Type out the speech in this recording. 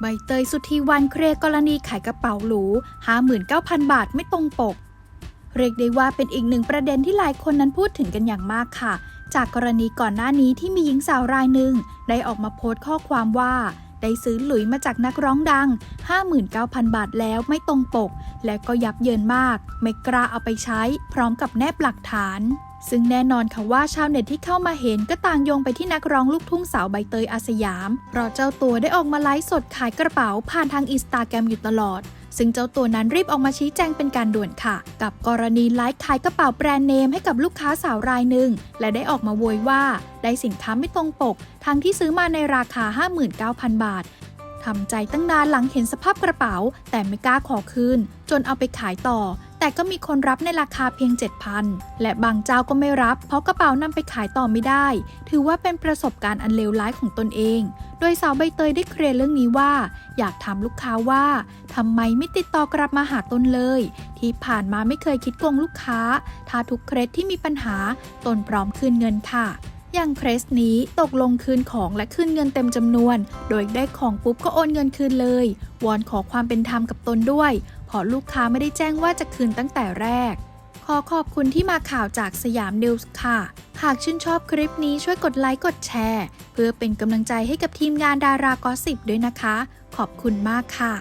ใบเตยสุธีวันเครกรณีขายกระเป๋าหรู 59,000 บาทไม่ตรงปก เรียกได้ว่าเป็นอีกหนึ่งประเด็นที่หลายคนนั้นพูดถึงกันอย่างมากค่ะ จากกรณีก่อนหน้านี้ที่มีหญิงสาวรายหนึ่งได้ออกมาโพสต์ข้อความว่า ได้ซื้อหลุยมาจากนักร้องดัง 59,000 บาทแล้วไม่ตรงปก และก็ยับเยินมาก ไม่กล้าเอาไปใช้ พร้อมกับแนบหลักฐาน ซึ่งแน่นอนค่ะว่าชาวเน็ตที่เข้ามาเห็นก็ต่างโยงไปที่นักร้องลูกทุ่งสาวใบเตยอาสยาม เพราะเจ้าตัวได้ออกมาไลฟ์สดขายกระเป๋าผ่านทางอินสตาแกรมอยู่ตลอด ซึ่งเจ้าตัวนั้นรีบออกมาชี้แจงเป็นการด่วนค่ะ กับกรณีไลฟ์ขายกระเป๋าแบรนด์เนมให้กับลูกค้าสาวรายหนึ่ง และได้ออกมาโวยว่า ได้สินค้าไม่ตรงปก ทั้งที่ซื้อมาในราคา 59,000 บาททำใจตั้งนานหลังเห็นสภาพกระเป๋า แต่ไม่กล้าขอคืน จนเอาไปขายต่อ แต่ก็มีคนรับในราคาเพียง 7,000 และบางเจ้าก็ไม่รับ เพราะกระเป๋านำไปขายต่อไม่ได้ ถือว่าเป็นประสบการณ์อันเลวร้ายของตนเอง โดยสาวใบเตยได้เคลียร์เรื่องนี้ว่า อยากถามลูกค้าว่าทำไมไม่ติดต่อกลับมาหาตนเลย ที่ผ่านมาไม่เคยคิดโกงลูกค้า ถ้าทุกเครสที่มีปัญหาตนพร้อมคืนเงินค่ะ อย่างเคสนี้ตกลงคืนของและคืนเงินเต็มจำนวน โดยได้ของปุ๊บก็โอนเงินคืนเลย วอนขอความเป็นธรรมกับตนด้วยเพราะลูกค้าไม่ได้แจ้งว่าจะคืนตั้งแต่แรก ขอขอบคุณที่มาข่าวจากสยามนิวส์ค่ะ หากชื่นชอบคลิปนี้ช่วยกดไลค์กดแชร์ เพื่อเป็นกำลังใจให้กับทีมงานดารากอสิบด้วยนะคะ ขอบคุณมากค่ะ